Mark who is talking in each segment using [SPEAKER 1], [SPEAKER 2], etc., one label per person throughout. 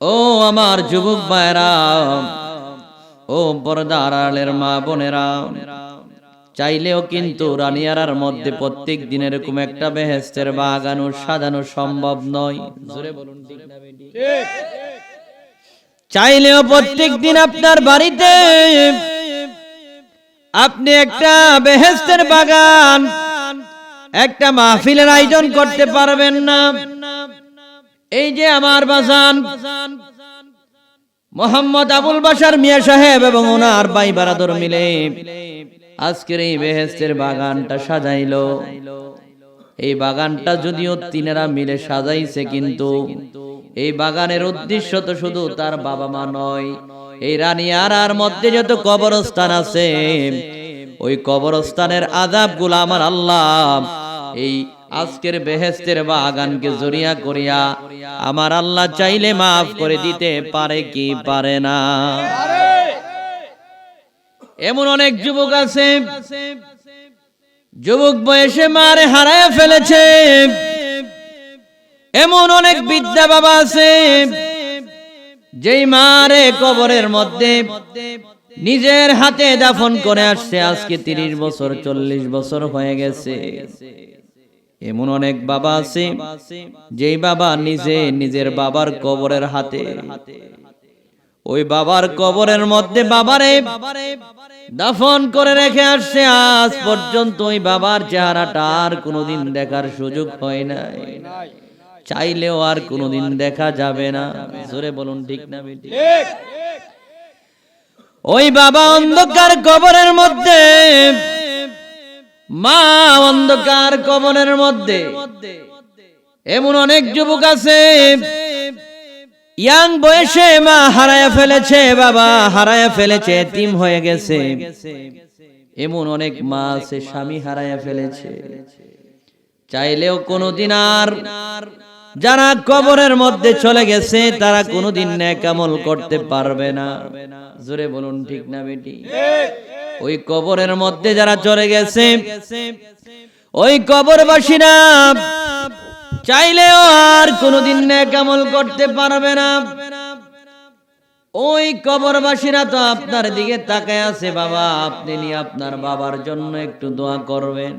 [SPEAKER 1] ও আমার যুবক ভাইরা ও পর্দার আড়ালের মা বোনেরা, চাইলেও কিন্তু রানিয়ারার মধ্যে প্রত্যেক দিন এরকম একটা বেহেস্তের বাগানো সাজানো সম্ভব নয়। বলুন চাইলেও প্রত্যেক দিন আপনার বাড়িতে আপনি একটা বেহেস্তের বাগান, একটা মাহফিলের আয়োজন করতে পারবেন না। এই যে আমার বাসান মোহাম্মদ আবুল বাসার মিয়া সাহেব এবং ওনার ভাই বারাদর মিলে আজকের এই বেহেস্তের বাগানটা সাজাইলো। এই বাগানটা যদিও তিনেরা মিলে সাজাইছে কিন্তু এই বাগানের উদ্দেশ্য তো শুধু তার বাবা মা নয়, এই রানী আর আর মধ্যে যত কবরস্থান আছে, ওই কবরস্থানের আজাবগুলা আমার আল্লাহ এই আজকের বেহেস্তের বাগানকে জড়িয়া করিয়া আমার আল্লাহ চাইলে মাফ করে দিতে পারে কি পারে না। এমন অনেক যুবক আছে, যুবক বয়সে মারে হারায় ফেলেছে। এমন অনেক বিদ্যা বাবা আছে, যেই মারে কবরের মধ্যে নিজের হাতে দাফন করে আসছে। আজকে তিরিশ বছর, চল্লিশ বছর হয়ে গেছে। এমন অনেক বাবা আছে যেই বাবা নিজে নিজের বাবার কবরের হাতে। ওই বাবার কবরের মধ্যে বাবারে দাফন করে রেখে আসছে। আজ পর্যন্ত ওই বাবার চেহারাটা আর কোনোদিন দেখার সুযোগ হয় নাই। চাইলেও আর কোনোদিন দেখা যাবে না। জোরে বলুন ঠিক না ওই বাবা অন্ধকার কবরের মধ্যে মা অন্ধকার কবরের মধ্যে। এমন অনেক যুবক আছে। ইয়াং বয়সে মা হারায়া ফেলেছে, বাবা হারায়া ফেলেছে তিম হয়ে গেছে। এমন অনেক মা আছে, স্বামী হারায়া ফেলেছে। চাইলেও কোনোদিন আর যারা কবরের মধ্যে চলে গেছে, তারা কোনোদিন ন্যাকামল করতে পারবে না। জোরে বলুন, ঠিক না বেটি? ওই কবরের মধ্যে যারা চলে গেছে, ওই কবরবাসীরা চাইলেও আর কোনদিন ন্যাকামল করতে পারবে না। ওই কবরবাসীরা তো আপনার দিকে তাকায় আছে, বাবা, আপনি আপনার বাবার জন্য একটু দোয়া করবেন।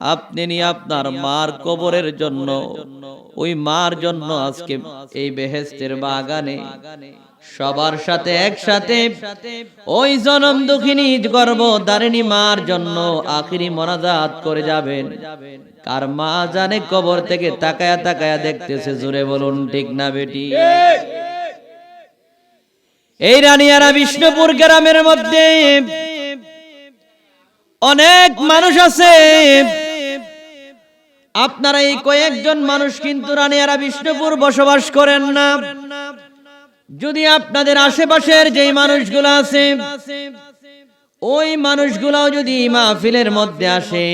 [SPEAKER 1] আপনি নিয়ে আপনার মার কবরের জন্য। ওই মার জন্য আজকে এই বেহেস্তের বাগানে। সবার সাথে একসাথে ওই জনম দুঃখিনী গর্ব দারিণী মার জন্য আখিরি মনাজাত করে যাবেন। কার মা জানে কবর থেকে তাকায়া তাকায়া দেখতেছে জুড়ে বলুন ঠিক না বেটি? এই রানিয়ারা বিষ্ণুপুর গ্রামের মধ্যে অনেক মানুষ আছে। আপনারা এই কয়েকজন মানুষ কিন্তু রানিয়ারা বিষ্ণুপুর বসবাস করেন না। যদি আপনাদের আশেপাশের যেই মানুষগুলো আছে, ওই মানুষগুলাও যদি মাহফিলের মধ্যে আসে,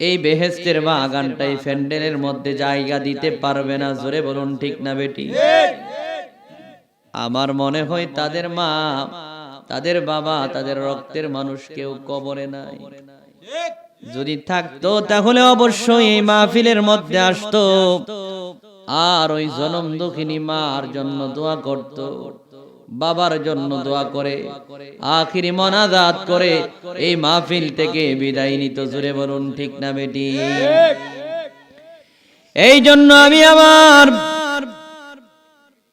[SPEAKER 1] এই বেহেস্তের বাগানটাই ফ্যান্ডেলের মধ্যে জায়গা দিতে পারবে না। জোরে বলুন, ঠিক না বেটি? আমার মনে হয় তাদের মা, তাদের বাবা, তাদের রক্তের মানুষ কেউ কবরে নাই। যদি থাকতো, তাহলে অবশ্যই এই মাহফিলের মধ্যে আসতো। আর ওই জনম দুঃখিনী মার জন্য দোয়া করত, বাবার জন্য দোয়া করে, আখিরি মনাজাত করে এই মাহফিল থেকে বিদায় নিত। জুড়ে বলুন, ঠিক না বেটি? এই জন্য আমি আমার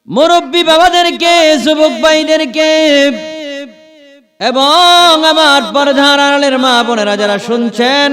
[SPEAKER 1] মুরব্বী বাবাদেরকে, যুবক ভাইদেরকে এবং আমার পরধার আড়ালের মা বোনেরা যারা শুনছেন